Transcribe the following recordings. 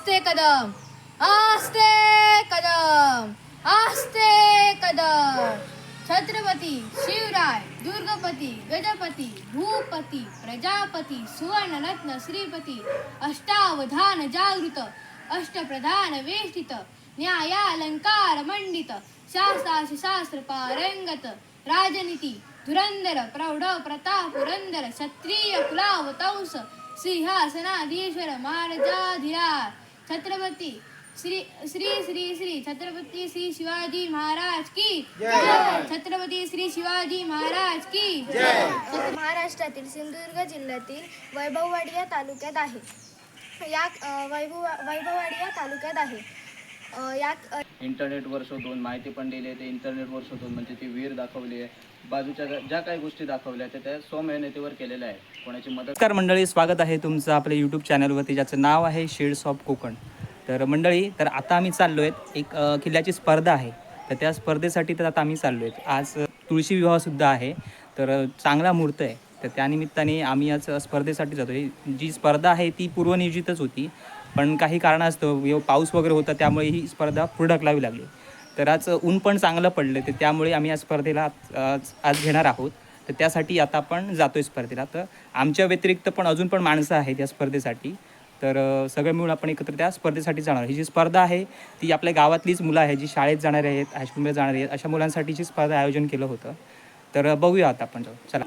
आस्ते कदम आस्ते कदम आस्ते कदम। छत्रपती शिवराय दुर्गपती गजपती भूपती प्रजापती सुवर्णरत्न श्रीपती अष्टावधान जागृत अष्टप्रधान वेष्टित न्यायालंकार मंडित शास्त्राशी शास्त्र पारंगत राजनीती धुरंधर प्रौढ प्रताप पुरंदर क्षत्रिय कुलावतंस सिंहासनाधीश्वर महाराजाधिराज छत्रपती श्री श्री श्री श्री छत्रपती श्री शिवाजी महाराज की जय. छत्रपती श्री शिवाजी महाराज की जय. महाराष्ट्रातील सिंधुदुर्ग जिल्ह्यातील वैभववाडी या तालुक्यात आहे. या वैभव वैभववाडी या तालुक्यात आहे. अ, इंटरनेटवर शोधून माहिती पण दिली आहे. ते इंटरनेटवर शोधून म्हणजे ती विहीर दाखवली आहे. बाजूच्या ज्या- ज्या काही गोष्टी दाखवल्या त्या त्या स्वमेहनतीवर केलेल्या आहेत. कोणाची मदत नमस्कार मंडळी स्वागत आहे तुमचं आपल्या यूट्यूब चॅनलवरती ज्याचं नाव आहे शेड्स ऑफ कोकण तर मंडळी तर आता आम्ही चाललो आहेत एक किल्ल्याची स्पर्धा आहे. तर त्या स्पर्धेसाठी तर आता आम्ही चाललो आहेत आज तुळशी विवाहसुद्धा आहे. तर चांगला मुहूर्त आहे. तर त्यानिमित्ताने आम्ही आज स्पर्धेसाठी जातो आहे जी स्पर्धा आहे ती पूर्वनियोजितच होती. पण काही कारणास्तव पाऊस वगैरे होता त्यामुळे ही स्पर्धा पुढे ढकलावी लागली. तर आज ऊन पण चांगलं पडलं तर त्यामुळे आम्ही या स्पर्धेला आज- आज आज घेणार आहोत. तर त्यासाठी आता आपण जातो आहे स्पर्धेला. तर आमच्या व्यतिरिक्त पण अजून पण माणसं आहेत या स्पर्धेसाठी. तर सगळं सगळे मिळून आपण एकत्र त्या स्पर्धेसाठी जाणार ही जी स्पर्धा आहे ती आपल्या गावातलीच मुलं आहे जी शाळेत जाणारे आहेत हायस्कूलमध्ये जाणारे आहेत अशा मुलांसाठीची स्पर्धा आयोजन केलं होतं. तर बघूया आता आपण जाऊ. चला.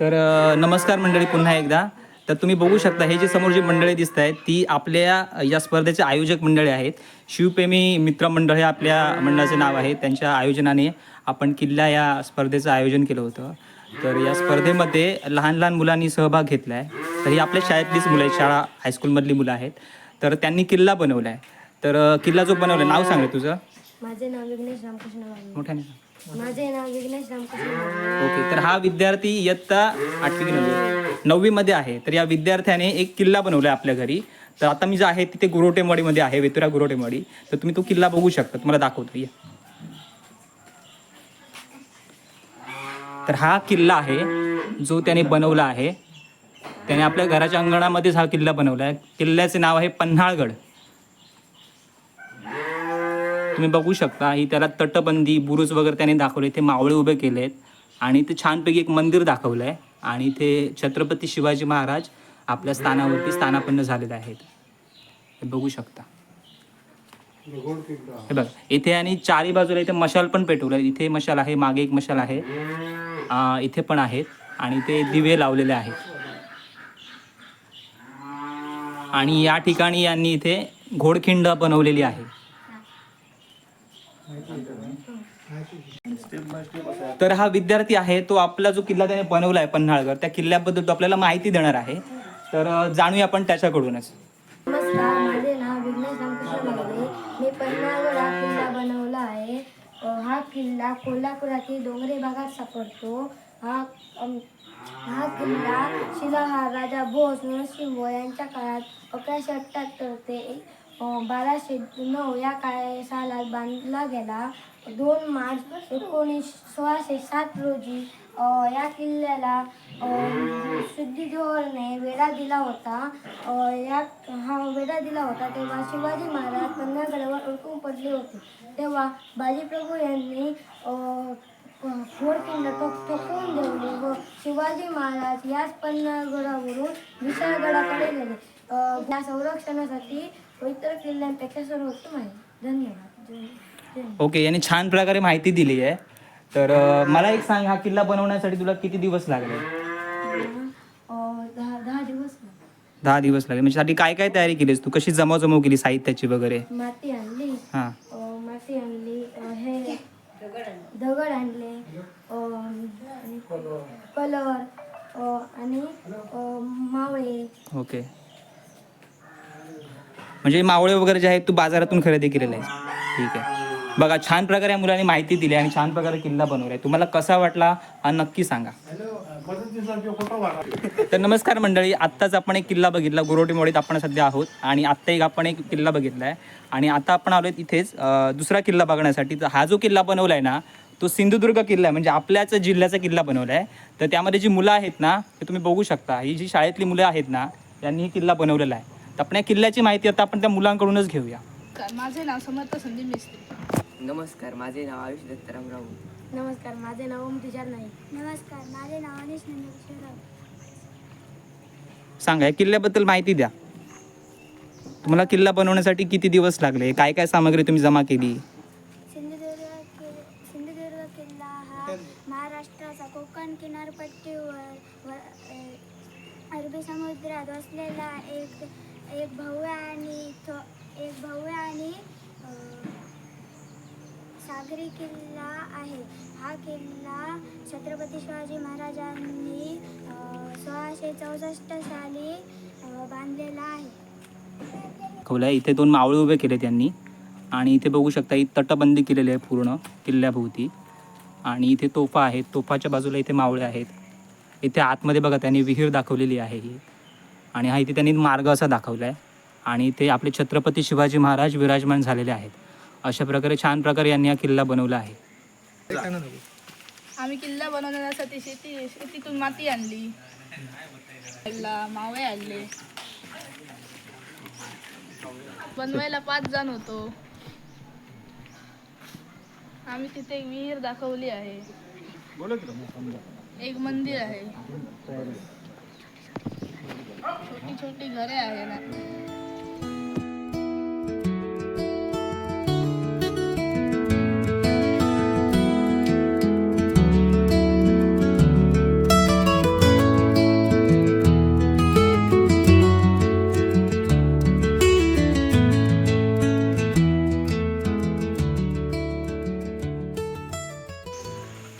तर नमस्कार मंडळी पुन्हा एकदा. तर तुम्ही बघू शकता हे जे समोर जी मंडळी दिसत आहेत ती आपल्या या स्पर्धेचे आयोजक मंडळी आहेत. शिवप्रेमी मित्र मंडळ हे आपल्या मंडळाचे नाव आहे. त्यांच्या आयोजनाने आपण किल्ला या स्पर्धेचं आयोजन केलं होतं. तर या स्पर्धेमध्ये लहान लहान मुलांनी सहभाग घेतला आहे तर ही आपल्या शाळेतलीच मुलं आहेत. शाळा हायस्कूलमधली मुलं आहेत. तर त्यांनी किल्ला बनवला आहे तर किल्ला जो बनवला नाव सांगा तुझं. माझे नाव विघ्नेश रामकृष्ण मोठ्याने सांग. माझे नाव विघ्नेश रामकृष्ण ओके तर हा विद्यार्थी इयत्ता आठवी नववी नववीमध्ये आहे. तर या विद्यार्थ्याने एक किल्ला बनवला आहे आपल्या घरी. तर आता मी जे आहे तिथे गुरोटेमवाडीमध्ये आहे वेतुरा गुरोटेमवाडी. तर तुम्ही तो किल्ला बघू शकता. तुम्हाला दाखवतो. या. तर हा किल्ला आहे जो त्याने बनवला आहे. त्याने आपल्या घराच्या अंगणामध्येच हा किल्ला बनवला आहे किल्ल्याचे नाव आहे पन्हाळगड. तुम्ही बघू शकता ही त्याला तटबंदी बुरुज वगैरे त्याने दाखवले. ते मावळे उभे केलेत. आणि ते छानपैकी एक मंदिर दाखवलं आहे आणि ते छत्रपती शिवाजी महाराज आपल्या स्थानावरती स्थानापन्न झालेले आहेत. हे बघू शकता. हे बघ इथे आणि चारी बाजूला इथे मशाल पण पेटवलं इथे मशाल आहे मागे एक मशाल आहे. इथे पण आहेत. आणि ते दिवे लावलेले आहेत. आणि या ठिकाणी यांनी इथे घोडखिंड बनवलेली आहे. तर हा विद्यार्थी आहे तो आपला जो किल्ला त्याने बनवला आहे पन्हाळगड त्या किल्ल्याबद्दल तो आपल्याला माहिती देणार आहे. तर जाणूया आपण त्याच्याकडूनच. नमस्कार माझे नाव विघ्नेश रामकृष्ण मी पन्हाळगड हा किल्ला बनवला आहे. हा किल्ला कोल्हापुरातील डोंगरी भागात सापडतो. हा हा किल्ला शिलाहार राजा भोस नरसिंह यांच्या काळात अकराशे अठ्ठ्याहत्तर ते बाराशे नऊ या काय सालात बांधला गेला. दोन मार्च एकोणीस सोळाशे सात रोजी या किल्ल्याला शुद्धी शुद्धीधोरणे वेढा दिला होता. या हा वेढा दिला होता तेव्हा शिवाजी महाराज पन्नागडावर अडकून पडले होते. तेव्हा बाजीप्रभू यांनी अ, घोडखिंड टोक ठोकवून व शिवाजी महाराज याच पन्नागडावरून विशाळगडाकडे गेले. या संरक्षणासाठी किल्ल्यांपेक्षा सर्वोत्तम आहे धन्यवाद. ओके यांनी छान प्रकारे माहिती दिली आहे. तर मला एक सांग हा किल्ला बनवण्यासाठी तुला किती दिवस लागले? दहा दिवस लागले. म्हणजे साठी काय काय तयारी केलीस तू? कशी जमावजमाव केली साहित्याची वगैरे? माती आणली. हां. माती आणली. हे दगड आणले. कलर. आणि मावळे. ओके. म्हणजे मावळे वगैरे जे आहेत तू बाजारातून खरेदी केलेले आहे ठीक आहे. बघा छान प्रकारे या मुलांनी माहिती दिली आणि छान प्रकारे किल्ला बनवलाय. आहे तुम्हाला कसा वाटला हा नक्की सांगा. तर नमस्कार मंडळी आत्ताच आपण एक किल्ला बघितला गुरोटीमोडीत आपण सध्या आहोत. आणि आत्ता एक आपण एक किल्ला बघितला आहे आणि आता आपण आलो इथेच दुसरा किल्ला बघण्यासाठी. तर हा जो किल्ला बनवला आहे ना तो सिंधुदुर्ग किल्ला आहे. म्हणजे आपल्याच जिल्ह्याचा किल्ला बनवला आहे तर त्यामध्ये जी मुलं आहेत ना ते तुम्ही बघू शकता. ही जी शाळेतली मुलं आहेत ना त्यांनी ही किल्ला बनवलेला आहे. आपण या किल्ल्याची माहिती आता आपण त्या मुलांकडूनच घेऊया. माझे नाव समर्थ संदीप मिस्त्री. नमस्कार माझे नाव आयुष दत्ताराम राऊत. नमस्कार माझे नाव ओम तुषार नाईक नमस्कार माझे नाव अनिश नंदकिशोर सांगा या किल्ल्याबद्दल माहिती द्या. तुम्हाला किल्ला बनवण्यासाठी किती दिवस लागले? काय काय सामग्री तुम्ही जमा केली? सिंधुदुर्ग किल्ला हा महाराष्ट्राचा कोकण किनारपट्टीवर व अ, अरबी समुद्रात वसलेला एक एक भाऊ आहे आणि थो- एक आहे आणि सागरी किल्ला आहे. हा किल्ला छत्रपती शिवाजी महाराजांनी सोळाशे चौसष्ट साली बांधलेला आहे. कौला इथे दोन मावळे उभे केले त्यांनी आणि इथे बघू शकता ही तटबंदी केलेली आहे पूर्ण किल्ल्याभोवती. आणि इथे तोफा आहेत. तोफाच्या बाजूला इथे मावळे आहेत. इथे आतमध्ये बघा त्यांनी विहीर दाखवलेली आहे ही. आणि हा इथे त्यांनी मार्ग असा दाखवला आहे आणि इथे आपले छत्रपती शिवाजी महाराज विराजमान झालेले आहेत. अशा प्रकारे छान प्रकारे यांनी हा किल्ला बनवला आहे. आम्ही किल्ला बनवण्यासाठी शेती शेतीतून माती आणली. किल्ला मावळे आणले. बनवायला पाच जण होतो. आम्ही तिथे एक विहीर दाखवली आहे. एक मंदिर आहे. छोटी छोटी घरे आहे ना.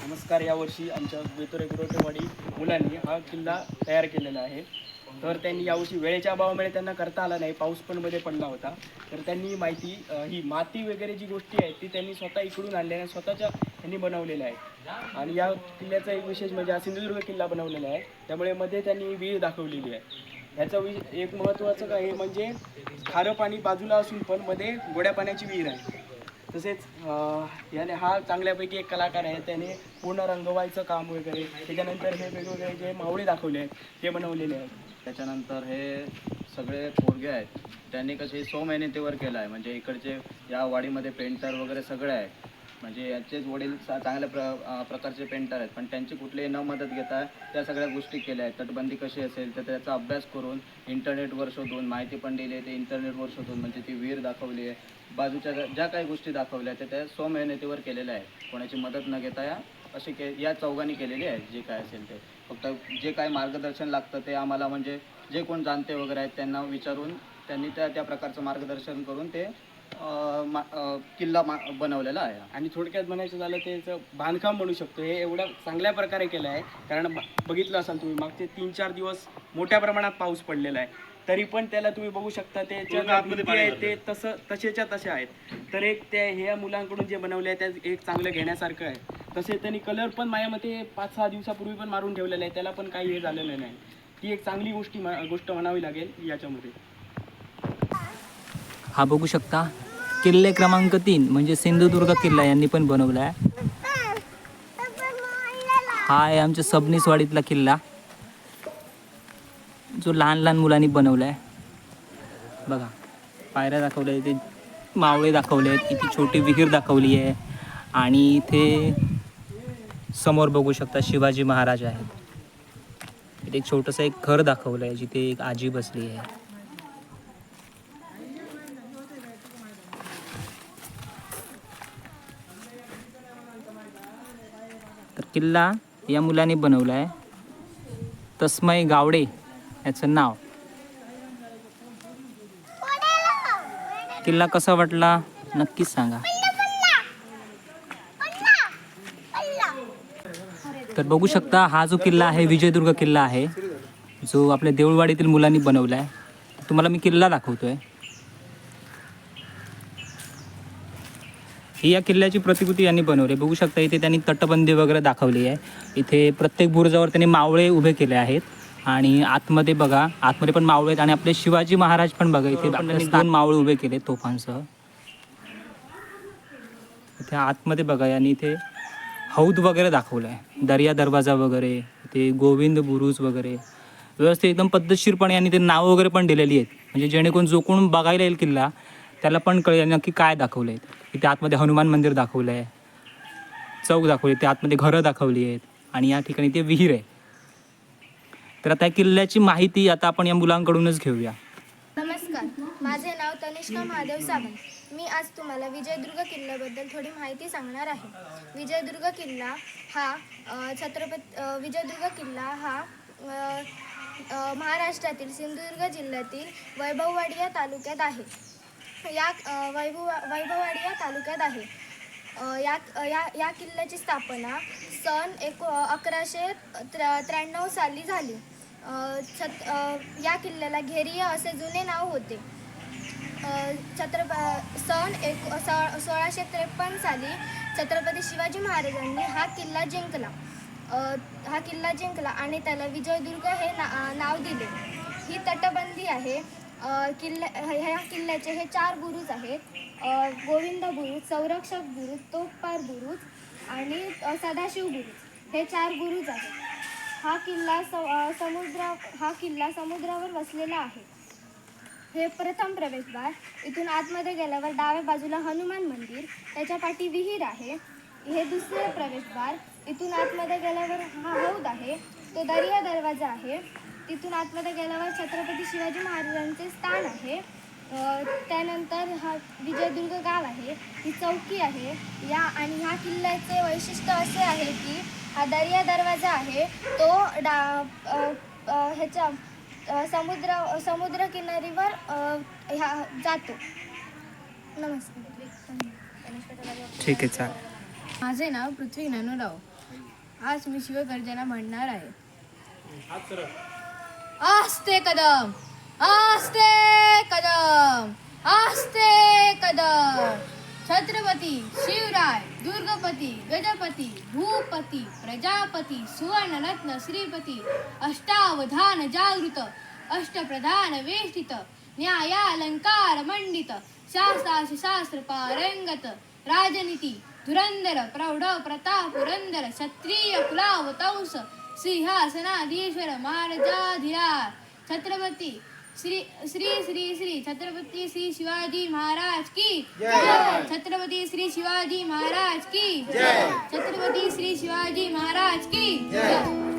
नमस्कार यावर्षी आमच्या बेतोरे मुलांनी हा किल्ला तयार केलेला आहे. तर त्यांनी यावर्षी वेळेच्या अभावामुळे त्यांना करता आला नाही. पाऊस पण मध्ये पडला होता. तर त्यांनी माहिती ही माती वगैरे जी गोष्टी आहेत ती त्यांनी स्वतः इकडून आणल्या आणि स्वतःच्या त्यांनी बनवलेल्या आहे आणि या किल्ल्याचा एक विशेष म्हणजे हा सिंधुदुर्ग किल्ला बनवलेला आहे. त्यामुळे मध्ये त्यांनी विहीर दाखवलेली आहे. ह्याचं वि एक महत्त्वाचं काय म्हणजे खारं पाणी बाजूला असून पण मध्ये गोड्या पाण्याची विहीर आहे. तसेच याने हा चांगल्यापैकी एक कलाकार आहे. त्याने पूर्ण रंगवायचं काम वगैरे त्याच्यानंतर हे वेगवेगळे जे मावळे दाखवले आहेत ते बनवलेले आहेत. त्याच्यानंतर हे सगळे पोरगे आहेत. त्यांनी कसे सो मेहनतीवर केलं आहे म्हणजे इकडचे या वाडीमध्ये पेंटर वगैरे सगळे आहे म्हणजे याचेच वडील चांगल्या प्र प्रकारचे पेंटर आहेत. पण त्यांची कुठलीही न मदत घेता त्या सगळ्या गोष्टी केल्या आहेत. तटबंदी कशी असेल तर त्याचा अभ्यास करून इंटरनेटवर शोधून माहिती पण दिली आहे. ते इंटरनेटवर शोधून म्हणजे ती वीर दाखवली आहे. बाजूच्या ज्या- ज्या काही गोष्टी दाखवल्या त्या त्या स्वमेहनतीवर केलेल्या आहेत. कोणाची मदत न घेता या असे के या चौघांनी केलेली आहे जे काय असेल ते. फक्त जे काय मार्गदर्शन लागतं ते आम्हाला म्हणजे जे कोण जाणते वगैरे आहेत त्यांना विचारून त्यांनी त्या त्या प्रकारचं मार्गदर्शन करून ते अं, मा- अं, किल्ला मा बनवलेला आहे. आणि थोडक्यात म्हणायचं झालं ते याचं बांधकाम म्हणू शकतो. हे एवढ्या चांगल्या प्रकारे केलं आहे. कारण ब- बघितलं असाल तुम्ही मागचे तीन चार दिवस मोठ्या प्रमाणात पाऊस पडलेला आहे. तरी पण त्याला तुम्ही बघू शकता ते ज्या भिंती आहेत ते तसं तसेच्या तसे आहेत. तर एक त्या ह्या मुलांकडून जे बनवले आहे त्या एक चांगलं घेण्यासारखं आहे. तसे त्यांनी कलर पण माझ्या मते पाच सहा दिवसापूर्वी पण मारून ठेवलेला आहे. त्याला पण काही हे झालेलं नाही. ती एक चांगली गोष्टी म्ह- गोष्ट म्हणावी लागेल याच्यामध्ये. हा बघू शकता. किल्ले क्रमांक तीन म्हणजे सिंधुदुर्ग किल्ला यांनी पण बनवला आहे हा आहे आमच्या सबनीसवाडीतला किल्ला. जो लहान लहान मुलांनी बनवला आहे बघा पायऱ्या दाखवल्या इथे मावळे दाखवले आहेत इथे छोटी विहीर दाखवली आहे आणि इथे समोर बघू शकता शिवाजी महाराज आहेत. इथे एक छोटंसं एक घर दाखवलं आहे जिथे एक आजी बसली आहे. किल्ला या मुलाने बनवला आहे तस्मय गावडे याचं नाव. किल्ला कसा वाटला? नक्कीच सांगा. तर बघू शकता हा जो किल्ला आहे विजयदुर्ग किल्ला आहे जो आपल्या देऊळवाडीतील मुलांनी बनवला आहे तुम्हाला मी किल्ला दाखवतोय. ही या किल्ल्याची प्रतिकृती यांनी बनवली. बघू शकता इथे त्यांनी तटबंदी वगैरे दाखवली आहे. इथे प्रत्येक बुरुजावर त्यांनी मावळे उभे केले आहेत. आणि आतमध्ये बघा आतमध्ये पण मावळे आहेत आणि आपले शिवाजी महाराज पण बघा इथे दोन मावळे उभे केले तोफांसह. इथे आतमध्ये बघा यांनी इथे हौद वगैरे दाखवलं आहे. दर्या दरवाजा वगैरे इथे गोविंद बुरुज वगैरे. व्यवस्थित एकदम पद्धतशीरपणे यांनी ते नावं वगैरे पण दिलेली आहेत. म्हणजे जेणेकरून जो कोण बघायला येईल किल्ला त्याला पण कळेल नक्की काय दाखवलं आहे इथे आतमध्ये हनुमान मंदिर दाखवलं आहे चौक दाखवली ते आतमध्ये घरं दाखवली आहेत आणि या ठिकाणी ते विहीर आहे. तर आता या किल्ल्याची माहिती आता आपण या मुलांकडूनच घेऊया. नमस्कार माझे नाव तनिष्का महादेव सावंत. मी आज तुम्हाला विजयदुर्ग किल्ल्याबद्दल थोडी माहिती सांगणार आहे. विजयदुर्ग किल्ला हा छत्रपती विजयदुर्ग किल्ला हा महाराष्ट्रातील सिंधुदुर्ग जिल्ह्यातील वैभववाडी या तालुक्यात आहे. या वैभव वैभववाडी या तालुक्यात आहे. या या या किल्ल्याची स्थापना सन एको अकराशे त्र्या त्र्याण्णव साली झाली. छत या किल्ल्याला घेरिया असे जुने नाव होते. छत्रप सन एक सो- सोळाशे त्रेपन्न साली छत्रपती शिवाजी महाराजांनी हा किल्ला जिंकला. हा किल्ला जिंकला आणि त्याला विजयदुर्ग हे ना नाव दिले. ही तटबंदी आहे. किल्ल्या ह्या किल्ल्याचे हे चार बुरुज आहेत. गोविंद बुरुज संरक्षक बुरुज तोफपार बुरुज आणि सदाशिव बुरुज. हे चार बुरुज आहेत. हा किल्ला स समुद्रा समुद्र हा किल्ला समुद्रावर वसलेला आहे. हे प्रथम प्रवेशद्वार. इथून आतमध्ये गेल्यावर डाव्या बाजूला हनुमान मंदिर. त्याच्या पाठी विहीर आहे. हे दुसरे प्रवेशद्वार. इथून आतमध्ये गेल्यावर हा हौद आहे. तो दर्या दरवाजा आहे. तिथून आतमध्ये गेल्यावर छत्रपती शिवाजी महाराजांचे स्थान आहे. त्यानंतर हा विजयदुर्ग गाव आहे. ही चौकी आहे. या आणि ह्या किल्ल्याचे वैशिष्ट्य असे आहे की हा दर्या दरवाजा आहे. तो डा ह्याच्या समुद्र समुद्र किनारीवर ह्या जातो. नमस्कार. ठीक आहे चालेल. माझे नाव पृथ्वी ज्ञानोराव. आज मी शिवगर्जना म्हणणार आहे. आस्ते कदम आस्ते कदम आस्ते कदम। छत्रपती शिवराय दुर्गपती गजपती भूपती प्रजापती सुवर्णरत्न श्रीपती अष्टावधान जागृत अष्टप्रधान वेष्टित न्यायालंकार मंडित शास्त्राशी शास्त्र पारंगत राजनीती धुरंधर प्रौढ प्रताप पुरंदर क्षत्रिय कुलावतंस सिंहासनाधीश्वर महाराजाधिराज छत्रपती श्री श्री श्री श्री छत्रपती श्री शिवाजी महाराज की छत्रपती श्री शिवाजी महाराज की छत्रपती श्री शिवाजी महाराज की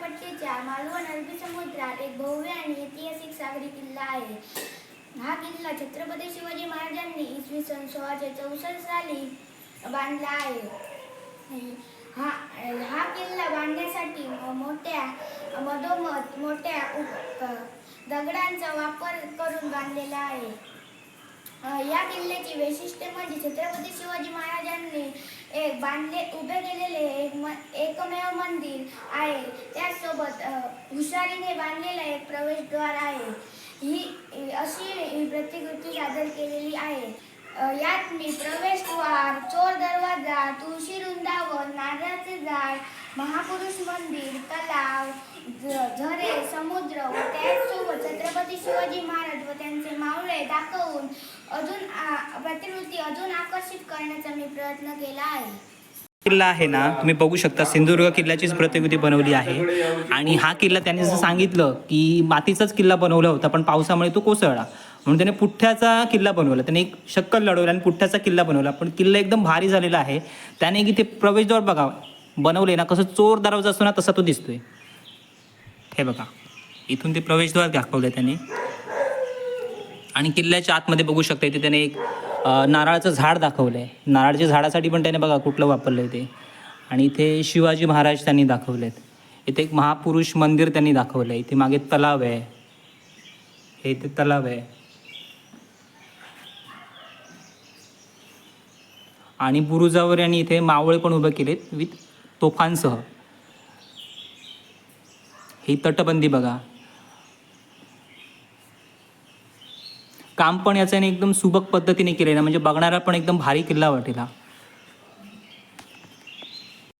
किनारपट्टीच्या मालवण अरबी समुद्रात एक भव्य आणि ऐतिहासिक सागरी किल्ला आहे. हा किल्ला छत्रपती शिवाजी महाराजांनी इसवी सन सोळाशे चौसष्ट साली बांधला आहे. हा हा किल्ला बांधण्यासाठी मोठ्या मधोमध मोठ्या दगडांचा वापर करून बांधलेला आहे. या किल्ल्याची वैशिष्ट्य म्हणजे छत्रपती शिवाजी महाराजांनी एक बांधले उभे केलेले एक म एकमेव मंदिर आहे. त्याचसोबत हुशारीने बांधलेला एक प्रवेशद्वार आहे. ही अशी ही प्रतिकृती सादर केलेली आहे. यात मी प्रवेशद्वार चोर दरवाजा तुळशी वृंदावन नारळाचे झाड महापुरुष मंदिर तलाव झरे समुद्र व त्याचसोबत छत्रपती शिवाजी महाराज व त्यांचे मावळे दाखवून अजून आ- प्रतिकृती अजून आकर्षित करण्याचा मी प्रयत्न केला आहे. किल्ला आहे ना तुम्ही बघू शकता सिंधुदुर्ग किल्ल्याचीच प्रतिकृती बनवली आहे. आणि हा किल्ला त्यांनी जसं सांगितलं की मातीचाच किल्ला बनवला होता पण पावसामुळे तो कोसळला. म्हणून त्याने पुठ्ठ्याचा किल्ला बनवला. त्याने एक शक्कल लढवला आणि पुठ्ठ्याचा किल्ला बनवला. पण किल्ला एकदम भारी झालेला आहे. त्याने की ते प्रवेशद्वार बघा बनवले ना कसं चोर दरवाजा असतो ना तसा तो दिसतोय. हे बघा इथून ते प्रवेशद्वार दाखवलं त्याने. आणि किल्ल्याच्या आतमध्ये बघू शकता इथे त्याने एक नारळाचं झाड दाखवलं आहे नारळाच्या झाडासाठी पण त्याने बघा कुठलं वापरलं आहे ते. आणि इथे शिवाजी महाराज त्यांनी दाखवले आहेत इथे एक महापुरुष मंदिर त्यांनी दाखवलं आहे इथे मागे तलाव आहे. हे इथे तलाव आहे. आणि बुरुजावर यांनी इथे मावळे पण उभे केलेत विथ तोफांसह. ही तटबंदी बघा. काम पण याचं याने एकदम सुबक पद्धतीने केलेलं म्हणजे बघणारा पण एकदम भारी किल्ला वाटेला.